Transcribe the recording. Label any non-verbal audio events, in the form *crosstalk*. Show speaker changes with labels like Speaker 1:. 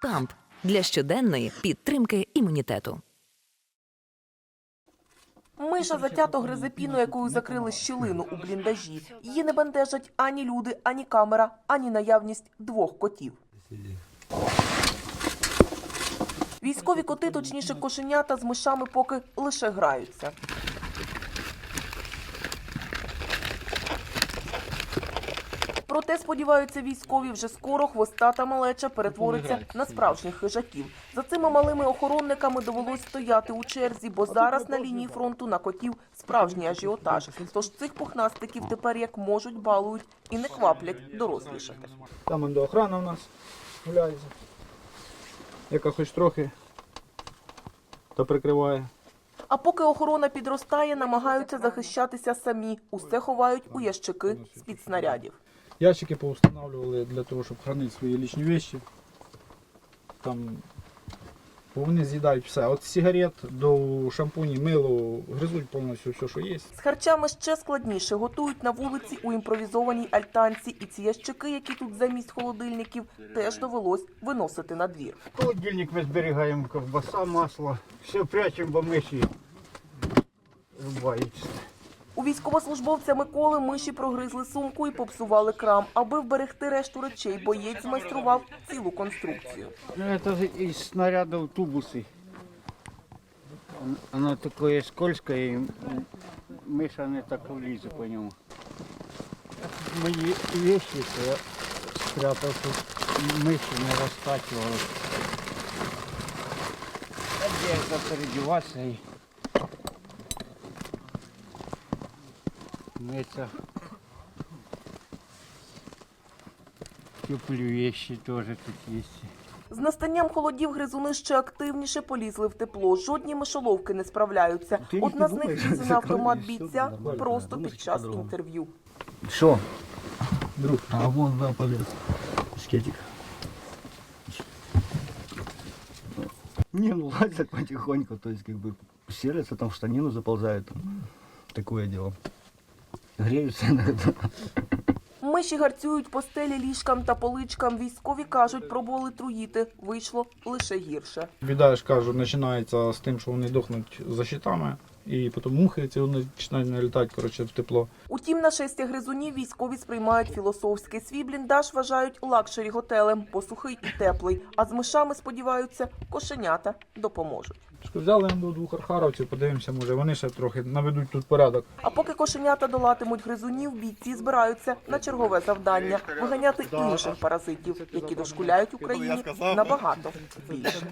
Speaker 1: Камп для щоденної підтримки імунітету.
Speaker 2: Миша затято гризе піну, якою закрили щілину у бліндажі. Її не бентежать ані люди, ані камера, ані наявність двох котів. Військові коти, точніше кошенята, з мишами поки лише граються. Проте, сподіваються військові, вже скоро хвоста та малеча перетвориться на справжніх хижаків. За цими малими охоронниками довелось стояти у черзі, бо зараз на лінії фронту на котів справжній ажіотаж. Тож цих пухнастиків тепер як можуть балують і не кваплять дорослішати.
Speaker 3: Там до охрана у нас гуляється, яка хоч трохи та прикриває.
Speaker 2: А поки охорона підростає, намагаються захищатися самі. Усе ховають у ящики з-під снарядів.
Speaker 3: Ящики поустанавливали для того, щоб хранити свої лічні вещи. Там бо вони з'їдають все. Від сигарет до шампунів, мило, гризуть повністю все, що є.
Speaker 2: З харчами ще складніше готують на вулиці у імпровізованій альтанці. І ці ящики, які тут замість холодильників, теж довелось виносити на двір.
Speaker 4: Холодильник ми зберігаємо, ковбаса, масло. Все прячемо, бо миші рубаються.
Speaker 2: У військовослужбовця Миколи миші прогризли сумку і попсували крам. Аби вберегти решту речей, боєць змайстрував цілу конструкцію.
Speaker 4: Ну, це із снарядів тубуси. Воно таке скользке і миша не так влізе по ньому. Мої вещи, я спрятав тут, миші не розтачували. Запередіватися і миться. Теплі вещи теж тут є.
Speaker 2: З настанням холодів гризуни ще активніше полізли в тепло. Жодні мишоловки не справляються. Одна з них лізе на *laughs* автомат бійця просто під час інтерв'ю.
Speaker 4: Що?
Speaker 3: Друг,
Speaker 5: А вон да, полез. Скетик. Не, ну лазят потихоньку, то есть как бы серятся, там в штанину заползают. Там. Такое дело. Иногда.
Speaker 2: Миші гарцюють по стелі, ліжкам та поличкам. Військові кажуть, пробували труїти. Вийшло лише гірше.
Speaker 3: Біда, я ж кажу, починається з тим, що вони дохнуть за щитами, і потім мухи ці вони починають налітати коротше, в тепло.
Speaker 2: Утім, нашестя гризунів військові сприймають філософськи. Свій бліндаж вважають лакшері готелем, бо сухий і теплий. А з мишами сподіваються, кошенята допоможуть.
Speaker 3: Взяли до двох архаровців, подивимося, може вони ще трохи наведуть тут порядок.
Speaker 2: А поки кошенята долатимуть гризунів, бійці збираються на чергове завдання виганяти інших паразитів, які дошкуляють Україні набагато більше.